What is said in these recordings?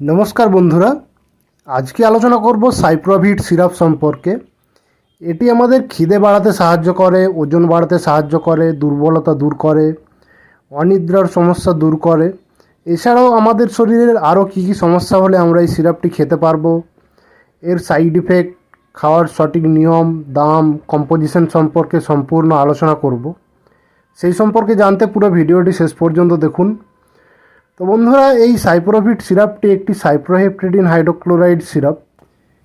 নমস্কার বন্ধুরা, আজকে আলোচনা করব সাইপ্রোভিট সিরাপ সম্পর্কে। এটি আমাদের খিদে বাড়াতে সাহায্য করে, ওজন বাড়াতে সাহায্য করে, দুর্বলতা দূর করে, অনিদ্রার সমস্যা দূর করে। এছাড়াও আমাদের শরীরের আরও কী কী সমস্যা হলে আমরা এই সিরাপটি খেতে পারব। এর সাইড ইফেক্ট, খাওয়ার সঠিক নিয়ম, দাম, কম্পোজিশন সম্পর্কে সম্পূর্ণ আলোচনা করব। সেই সম্পর্কে জানতে পুরো ভিডিওটি শেষ পর্যন্ত দেখুন। তো বন্ধুরা, এই সাইপ্রোভিট সিরাপটি একটি সাইপ্রোহেপটেডিন হাইড্রোক্লোরাইড সিরাপ।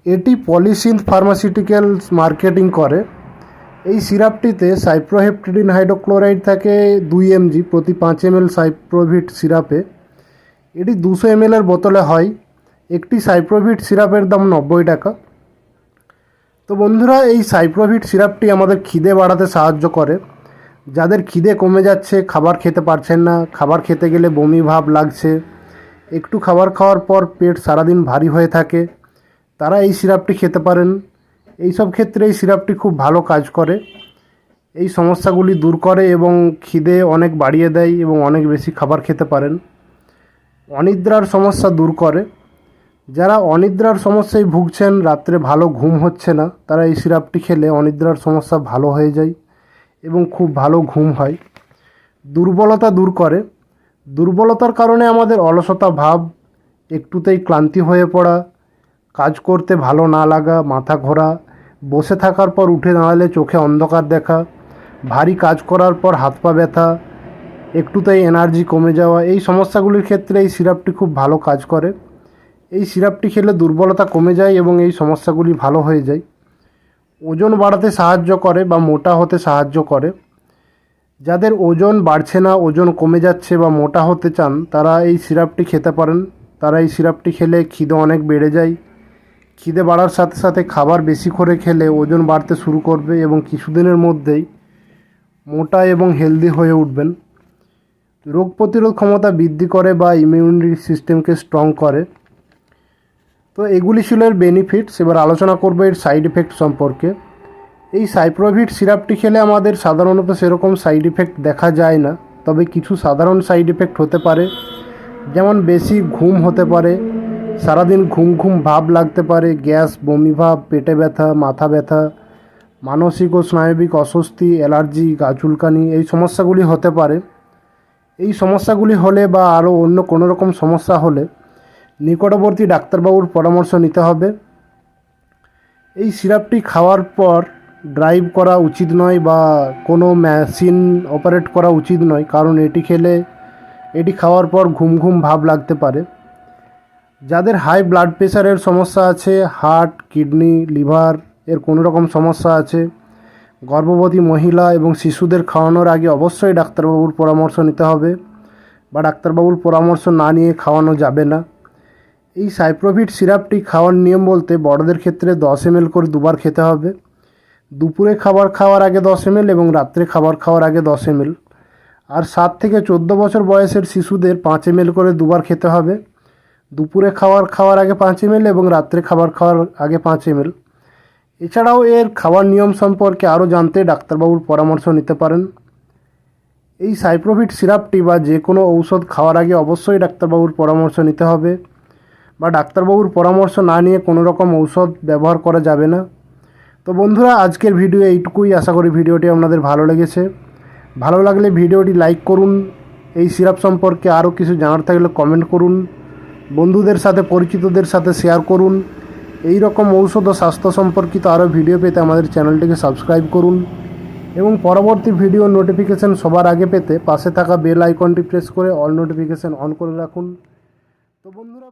এটি পলিসিন্থ ফার্মাসিউটিক্যালস মার্কেটিং করে। এই সিরাপটিতে সাইপ্রোহেপটেডিন হাইড্রোক্লোরাইড থাকে দুই এমজি প্রতি পাঁচ এমএল সাইপ্রোভিট সিরাপে। এটি দুশো এমএলের বোতলে হয়। একটি সাইপ্রোভিট সিরাপের দাম নব্বই টাকা। তো বন্ধুরা, এই সাইপ্রোভিট সিরাপটি আমাদের খিদে বাড়াতে সাহায্য করে। যাদের খিদে কমে যাচ্ছে, খাবার খেতে পারছেন না, খাবার খেতে গেলে বমি ভাব লাগছে, একটু খাবার খাওয়ার পর পেট সারাদিন ভারী হয়ে থাকে, তারা এই সিরাপটি খেতে পারেন। এই সব ক্ষেত্রে এই সিরাপটি খুব ভালো কাজ করে। এই সমস্যাগুলি দূর করে এবং খিদে অনেক বাড়িয়ে দেয় এবং অনেক বেশি খাবার খেতে পারেন। অনিদ্রার সমস্যা দূর করে। যারা অনিদ্রার সমস্যায় ভুগছেন, রাত্রে ভালো ঘুম হচ্ছে না, তারা এই সিরাপটি খেলে অনিদ্রার সমস্যা ভালো হয়ে যায়। এবং খুব ভালো ঘুম হয়। দুর্বলতা দূর করে। দুর্বলতার কারণে আমাদের অলসতা ভাব, একটুতেই ক্লান্তি হয়ে পড়া, কাজ করতে ভালো না লাগা, মাথা ঘোরা, বসে থাকার পর উঠে দাঁড়ালে চোখে অন্ধকার দেখা, ভারী কাজ করার পর হাত পা ব্যথা, একটুতেই এনার্জি কমে যাওয়া, এই সমস্যাগুলির ক্ষেত্রে এই সিরাপটি খুব ভালো কাজ করে। এই সিরাপটি খেলে দুর্বলতা কমে যায় এবং এই সমস্যাগুলি ভালো হয়ে যায়। ওজন বাড়াতে সাহায্য করে বা মোটা হতে সাহায্য করে। যাদের ওজন বাড়ছে না, ওজন কমে যাচ্ছে বা মোটা হতে চান, তারা এই সিরাপটি খেতে পারেন। তারা এই সিরাপটি খেলে খিদে অনেক বেড়ে যায়। খিদে বাড়ার সাথে সাথে খাবার বেশি করে খেলে ওজন বাড়তে শুরু করবে এবং কিছুদিনের মধ্যেই মোটা এবং হেলদি হয়ে উঠবেন। রোগ প্রতিরোধ ক্ষমতা বৃদ্ধি করে বা ইমিউনিটি সিস্টেমকে স্ট্রং করে। তো এগুলি ছিল এর বেনিফিটস এবার আলোচনা করব এর সাইড ইফেক্ট সম্পর্কে। এই সাইপ্রোভিট সিরাপটি খেলে আমাদের সাধারণত সেরকম সাইড ইফেক্ট দেখা যায় না, তবে কিছু সাধারণ সাইড ইফেক্ট হতে পারে। যেমন বেশি ঘুম হতে পারে, সারাদিন ঘুম ঘুম ভাব লাগতে পারে, গ্যাস, বমি ভাব, পেটে ব্যথা, মাথা ব্যথা, মানসিক ও স্নায়বিক অস্বস্তি, অ্যালার্জি গা চুলকানি এই সমস্যাগুলি হতে পারে। এই সমস্যাগুলি হলে বা আরও অন্য কোনো রকম সমস্যা হলে নিকটবর্তী ডাক্তারবাবুর পরামর্শ নিতে হবে। এই সিরাপটি খাওয়ার পর ড্রাইভ করা উচিত নয় বা কোনো মেশিন অপারেট করা উচিত নয়, কারণ এটি খেলে, এটি খাওয়ার পর ঘুম ঘুম ভাব লাগতে পারে। যাদের হাই ব্লাড প্রেশারের সমস্যা আছে, হার্ট, কিডনি, লিভার এর কোনো রকম সমস্যা আছে, গর্ভবতী মহিলা এবং শিশুদের খাওয়ানোর আগে অবশ্যই ডাক্তারবাবুর পরামর্শ নিতে হবে বা ডাক্তারবাবুর পরামর্শ না নিয়ে খাওয়ানো যাবে না। এই সাইপ্রোভিট সিরাপটি খাওয়ার নিয়ম বলতে বড়দের ক্ষেত্রে দশ এমএল করে দুবার খেতে হবে। দুপুরে খাবার খাওয়ার আগে দশ এমএল এবং রাত্রে খাবার খাওয়ার আগে দশ এমএল। আর সাত থেকে চোদ্দ বছর বয়সের শিশুদের পাঁচ এমএল করে দুবার খেতে হবে। দুপুরে খাবার খাওয়ার আগে পাঁচ এমএল এবং রাত্রে খাবার খাওয়ার আগে পাঁচ এমএল। এছাড়াও এর খাওয়ার নিয়ম সম্পর্কে আরও জানতে ডাক্তারবাবুর পরামর্শ নিতে পারেন। এই সাইপ্রোভিট সিরাপটি বা যে কোনো ঔষধ খাওয়ার আগে অবশ্যই ডাক্তারবাবুর পরামর্শ নিতে হবে। বা ডাক্তারবাবুর পরামর্শ না নিয়ে কোনো রকম ঔষধ ব্যবহার করা যাবে না। তো বন্ধুরা, আজকের ভিডিও এইটুকুই। আশা করি ভিডিওটি আপনাদের ভালো লেগেছে। ভালো লাগলে ভিডিওটি লাইক করুন। এই সিরাপ সম্পর্কে আরও কিছু জানার থাকলে কমেন্ট করুন। বন্ধুদের সাথে, পরিচিতদের সাথে শেয়ার করুন। এই রকম ঔষধ ও স্বাস্থ্য সম্পর্কিত আরও ভিডিও পেতে আমাদের চ্যানেলটিকে সাবস্ক্রাইব করুন। এবং পরবর্তী ভিডিও নোটিফিকেশান সবার আগে পেতে পাশে থাকা বেল আইকনটি প্রেস করে অল নোটিফিকেশান অন করে রাখুন। তো বন্ধুরা